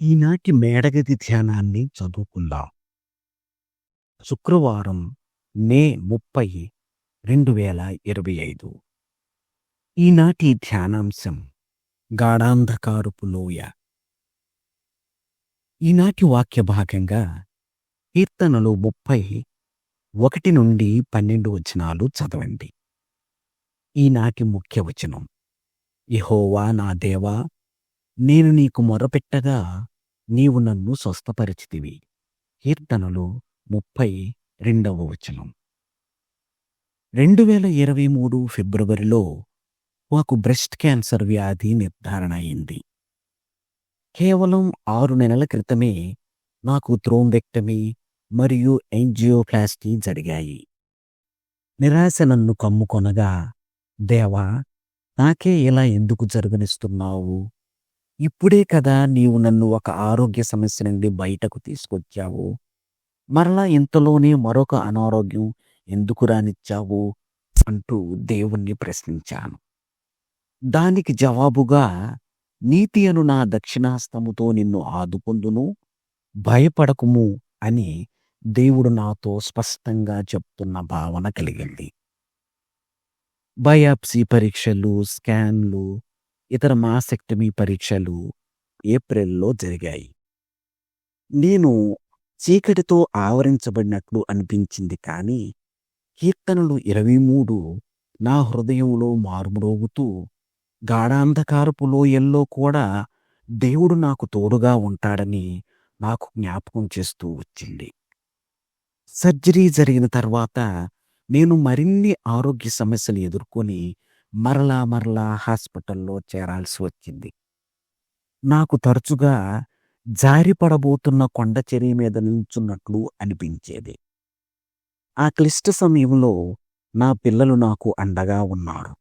ఈనాటి మేడగది ధ్యానాన్ని చదువుకుందాం. శుక్రవారం మే ముప్పై రెండు వేల ఇరవై ఐదు. ఈనాటి ధ్యానాంశం గాఢాంధకారుపు లోయ. ఈనాటి వాక్య భాగంగా కీర్తనలు ముప్పై ఒకటి నుండి పన్నెండు వచనాలు చదవండి. ఈనాటి ముఖ్య వచనం. ఇహోవా నా దేవా నేను నీకు మొరపెట్టగా నీవు నన్ను స్వస్థపరిచితివి. కీర్తనలు ముప్పై రెండవ వచనం. రెండు వేల ఇరవై మూడు ఫిబ్రవరిలో మాకు బ్రెస్ట్ క్యాన్సర్ వ్యాధి నిర్ధారణ అయింది. కేవలం ఆరు నెలల క్రితమే నాకు థ్రోంబెక్టమీ మరియు ఎంజియోప్లాస్టీ జరిగాయి. నిరాశ నన్ను కమ్ముకొనగా దేవా నాకే ఇలా ఎందుకు జరగనిస్తున్నావు? ఇప్పుడే కదా నీవు నన్ను ఒక ఆరోగ్య సమస్య నుండి బయటకు తీసుకొచ్చావు. మరలా ఇంతలోనే మరొక అనారోగ్యం ఎందుకు రానిచ్చావు? అంటూ దేవుణ్ణి ప్రశ్నించాను. దానికి జవాబుగా నీతి అను నా దక్షిణాస్తముతో నిన్ను ఆదుకొందును భయపడకుము అని దేవుడు నాతో స్పష్టంగా చెప్తున్న భావన కలిగింది. బయాప్సీ పరీక్షలు స్కాన్లు ఇతర మాసెక్టమీ పరీక్షలు ఏప్రిల్లో జరిగాయి. నేను చీకటితో ఆవరించబడినట్లు అనిపించింది కానీ కీర్తనలు ఇరవై మూడు నా హృదయంలో మారుమ్రోగుతూ గాఢాంధకారపు లోయల్లో కూడా దేవుడు నాకు తోడుగా ఉంటాడని నాకు జ్ఞాపకం చేస్తూ వచ్చింది. సర్జరీ జరిగిన తర్వాత నేను మరిన్ని ఆరోగ్య సమస్యలు ఎదుర్కొని మరలా మరలా హాస్పిటల్లో చేరాల్సి వచ్చింది. నాకు తరచుగా జారిపడబోతున్న కొండ చెరి మీద నిల్చున్నట్లు అనిపించేది. ఆ క్లిష్ట సమయంలో నా పిల్లలు నాకు అండగా ఉన్నారు.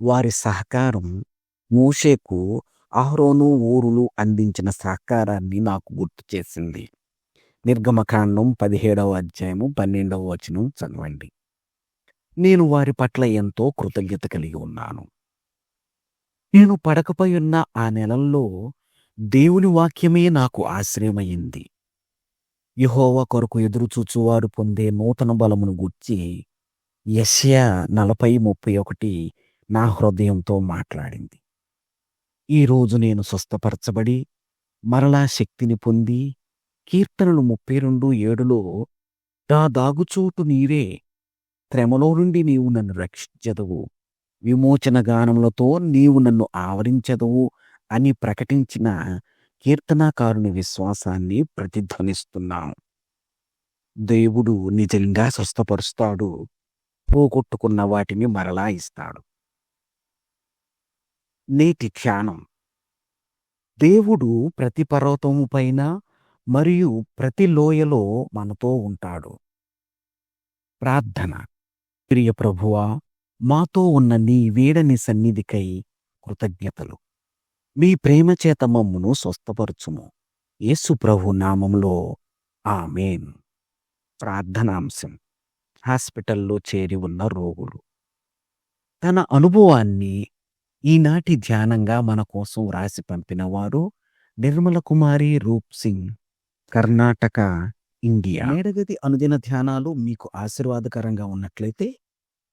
వారి సహకారం మోషేకు ఆహ్రోను ఊరులు అందించిన సహకారాన్ని నాకు గుర్తు చేసింది. నిర్గమకాండం పదిహేడవ అధ్యాయము పన్నెండవ వచనం చదవండి. నేను వారి పట్ల ఎంతో కృతజ్ఞత కలిగి ఉన్నాను. నేను పడకపై ఉన్న ఆ నెలల్లో దేవుని వాక్యమే నాకు ఆశ్రయమైంది. యహోవ కొరకు ఎదురుచూచువారు పొందే నూతన బలమును గుర్చి యశ్యా నలభై ముప్పై ఒకటి నా హృదయంతో మాట్లాడింది. ఈరోజు నేను స్వస్థపరచబడి మరలా శక్తిని పొంది కీర్తనలు ముప్పై రెండు ఏడులో నా దాగుచోటు నీరే శ్రమలో నుండి నీవు నన్ను రక్షించదవు. విమోచన గానములతో నీవు నన్ను ఆవరించదవు అని ప్రకటించిన కీర్తనాకారుని విశ్వాసాన్ని ప్రతిధ్వనిస్తున్నాం దేవుడు నిజంగా స్వస్థపరుస్తాడు. పోగొట్టుకున్న వాటిని మరలా ఇస్తాడు. నేటి ధ్యానం. దేవుడు ప్రతి పర్వతము పైన మరియు ప్రతి లోయలో మనతో ఉంటాడు. ప్రార్థన. ప్రియ ప్రభువా మాతో ఉన్న నీ వీడని సన్నిధికై కృతజ్ఞతలు. మీ ప్రేమచేత మమ్మును స్వస్థపరచుము. యేసు ప్రభు నామములో ఆమెన్. ప్రార్థనాంశం. హాస్పిటల్లో చేరి ఉన్న రోగులు. తన అనుభవాన్ని ఈనాటి ధ్యానంగా మన కోసం రాసి పంపినవారు నిర్మల కుమారి రూప్ సింగ్ కర్ణాటక ఇండియా. మేడగది అనుదిన ధ్యానాలు మీకు ఆశీర్వాదకరంగా ఉన్నట్లయితే